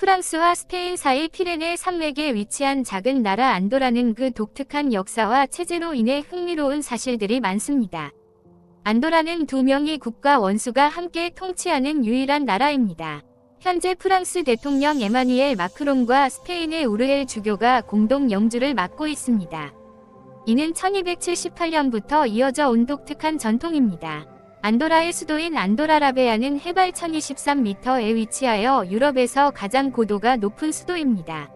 프랑스와 스페인 사이 피레네 산맥에 위치한 작은 나라 안도라는 그 독특한 역사와 체제로 인해 흥미로운 사실들이 많습니다. 안도라는 두 명의 국가 원수가 함께 통치하는 유일한 나라입니다. 현재 프랑스 대통령 에마니엘 마크롱과 스페인의 우르엘 주교가 공동 영주를 맡고 있습니다. 이는 1278년부터 이어져 온 독특한 전통입니다. 안도라의 수도인 안도라라베아는 해발 1023m에 위치하여 유럽에서 가장 고도가 높은 수도입니다.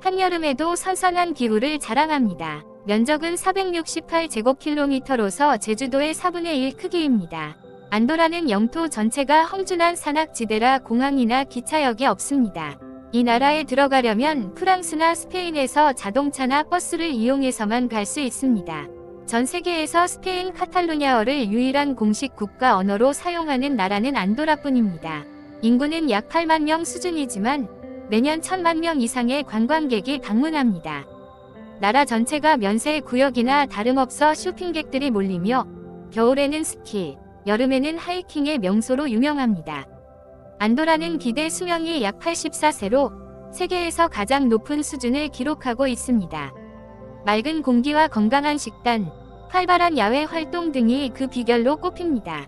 한여름에도 선선한 기후를 자랑합니다. 면적은 468제곱킬로미터로서 제주도의 4분의 1 크기입니다. 안도라는 영토 전체가 험준한 산악지대라 공항이나 기차역이 없습니다. 이 나라에 들어가려면 프랑스나 스페인에서 자동차나 버스를 이용해서만 갈 수 있습니다. 전 세계에서 스페인 카탈루냐어를 유일한 공식 국가 언어로 사용하는 나라는 안도라뿐입니다. 인구는 약 8만 명 수준이지만 매년 1천만 명 이상의 관광객이 방문합니다. 나라 전체가 면세 구역이나 다름없어 쇼핑객들이 몰리며 겨울에는 스키, 여름에는 하이킹의 명소로 유명합니다. 안도라는 기대 수명이 약 84세로 세계에서 가장 높은 수준을 기록하고 있습니다. 맑은 공기와 건강한 식단, 활발한 야외 활동 등이 그 비결로 꼽힙니다.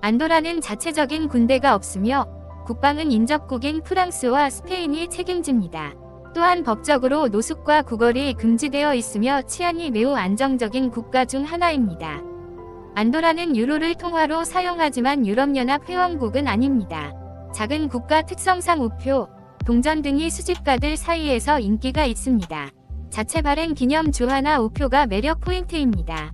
안도라는 자체적인 군대가 없으며 국방은 인접국인 프랑스와 스페인이 책임집니다. 또한 법적으로 노숙과 구걸이 금지되어 있으며 치안이 매우 안정적인 국가 중 하나입니다. 안도라는 유로를 통화로 사용하지만 유럽연합 회원국은 아닙니다. 작은 국가 특성상 우표, 동전 등이 수집가들 사이에서 인기가 있습니다. 자체 발행 기념 주화나 우표가 매력 포인트입니다.